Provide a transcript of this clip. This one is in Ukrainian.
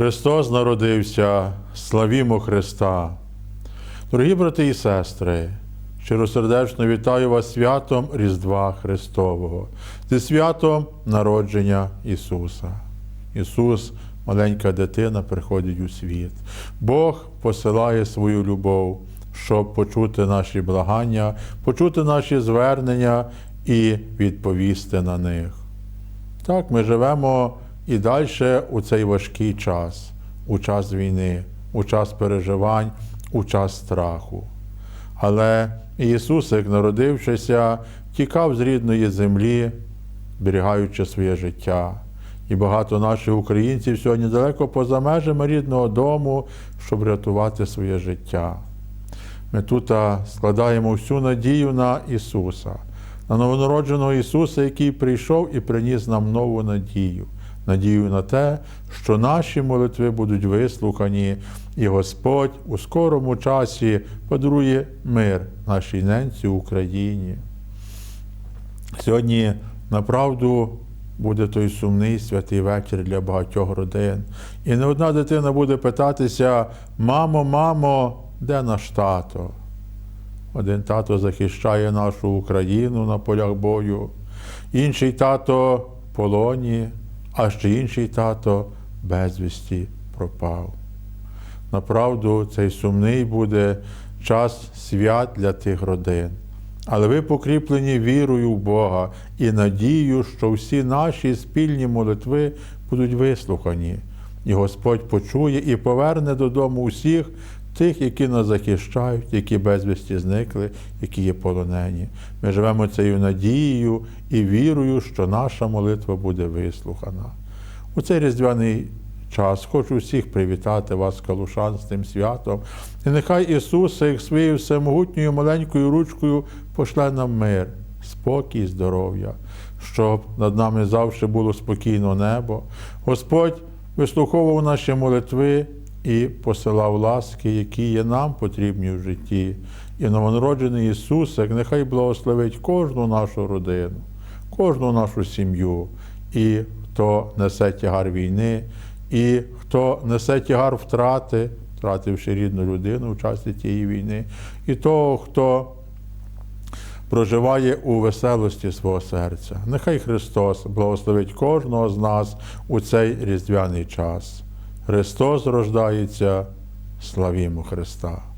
Христос народився, славімо Христа. Дорогі брати і сестри, щиросердечно вітаю вас святом Різдва Христового, зі святом народження Ісуса. Ісус, маленька дитина, приходить у світ. Бог посилає свою любов, щоб почути наші благання, почути наші звернення і відповісти на них. Так, ми живемо і далі у цей важкий час, у час війни, у час переживань, у час страху. Але Ісус, як народившися, тікав з рідної землі, зберігаючи своє життя. І багато наших українців сьогодні далеко поза межами рідного дому, щоб рятувати своє життя. Ми тут складаємо всю надію на Ісуса, на новонародженого Ісуса, який прийшов і приніс нам нову надію. Надію на те, що наші молитви будуть вислухані, і Господь у скорому часі подарує мир нашій ненці Україні. Сьогодні направду буде той сумний святий вечір для багатьох родин. І не одна дитина буде питатися: мамо, мамо, де наш тато? Один тато захищає нашу Україну на полях бою, інший тато в полоні, а ще інший тато безвісті пропав. Направду, цей сумний буде час свят для тих родин. Але ви покріплені вірою в Бога і надією, що всі наші спільні молитви будуть вислухані, і Господь почує і поверне додому усіх тих, які нас захищають, які безвісті зникли, які є полонені. Ми живемо цією надією і вірою, що наша молитва буде вислухана. У цей різдвяний час хочу всіх привітати вас, калушан, з тим святом. І нехай Ісус як своєю всемогутньою маленькою ручкою пошле нам мир, спокій, здоров'я, щоб над нами завжди було спокійно небо. Господь вислуховував наші молитви і посилав ласки, які є нам потрібні в житті. І новонароджений Ісус, як нехай благословить кожну нашу родину, кожну нашу сім'ю, і хто несе тягар війни, і хто несе тягар втрати, втративши рідну людину в часі тієї війни, і того, хто проживає у веселості свого серця. Нехай Христос благословить кожного з нас у цей різдвяний час. Христос рождається, славімо Христа!